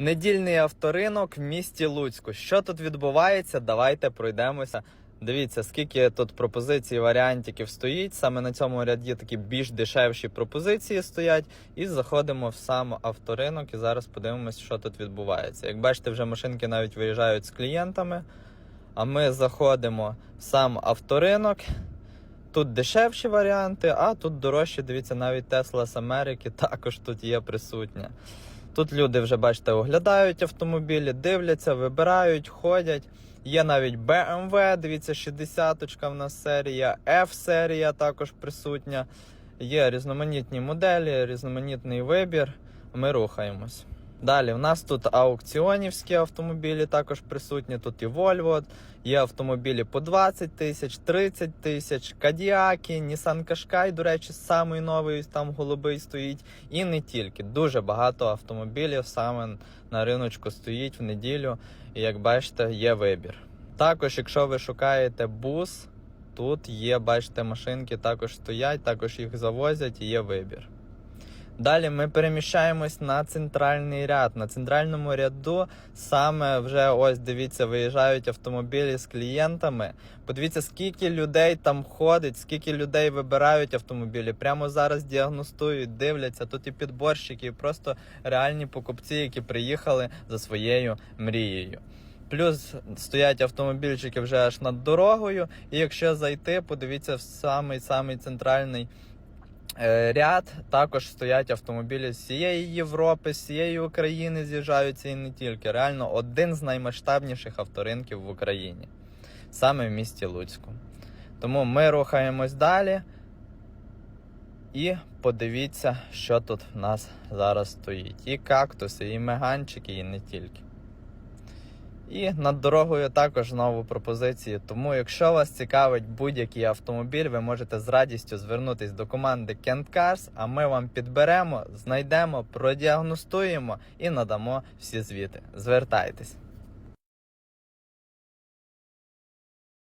Недільний авторинок в місті Луцьку. Що тут відбувається? Давайте пройдемося. Дивіться, скільки тут пропозицій, варіантиків стоїть. Саме на цьому ряді такі більш дешевші пропозиції стоять. І заходимо в сам авторинок. І зараз подивимось, що тут відбувається. Як бачите, вже машинки навіть виїжджають з клієнтами. А ми заходимо в сам авторинок. Тут дешевші варіанти, а тут дорожчі. Дивіться, навіть Тесла з Америки також тут є присутня. Тут люди вже, бачите, оглядають автомобілі, дивляться, вибирають, ходять. Є навіть BMW, дивіться, 60-ка в нас серія, F-серія також присутня. Є різноманітні моделі, різноманітний вибір. Ми рухаємось. Далі, в нас тут аукціонівські автомобілі також присутні. Тут і Volvo, є автомобілі по 20 тисяч, 30 тисяч, Кадіаки, Nissan Qashqai, до речі, самий новий там голубий стоїть. І не тільки. Дуже багато автомобілів саме на риночку стоїть в неділю. І як бачите, є вибір. Також, якщо ви шукаєте бус, тут є, бачите, машинки також стоять, також їх завозять і є вибір. Далі ми переміщаємось на центральний ряд. На центральному ряду саме вже ось дивіться, виїжджають автомобілі з клієнтами. Подивіться, скільки людей там ходить, скільки людей вибирають автомобілі. Прямо зараз діагностують, дивляться. Тут і підборщики, і просто реальні покупці, які приїхали за своєю мрією. Плюс стоять автомобільчики вже аж над дорогою. І якщо зайти, подивіться в самий самий центральний ряд. Також стоять автомобілі з всієї Європи, з всієї України з'їжджаються і не тільки. Реально один з наймасштабніших авторинків в Україні, саме в місті Луцьку. Тому ми рухаємось далі. І подивіться, що тут в нас зараз стоїть. І кактуси, і меганчики, і не тільки. І над дорогою також знову пропозиції. Тому, якщо вас цікавить будь-який автомобіль, ви можете з радістю звернутись до команди Kent Cars, а ми вам підберемо, знайдемо, продіагностуємо і надамо всі звіти. Звертайтесь.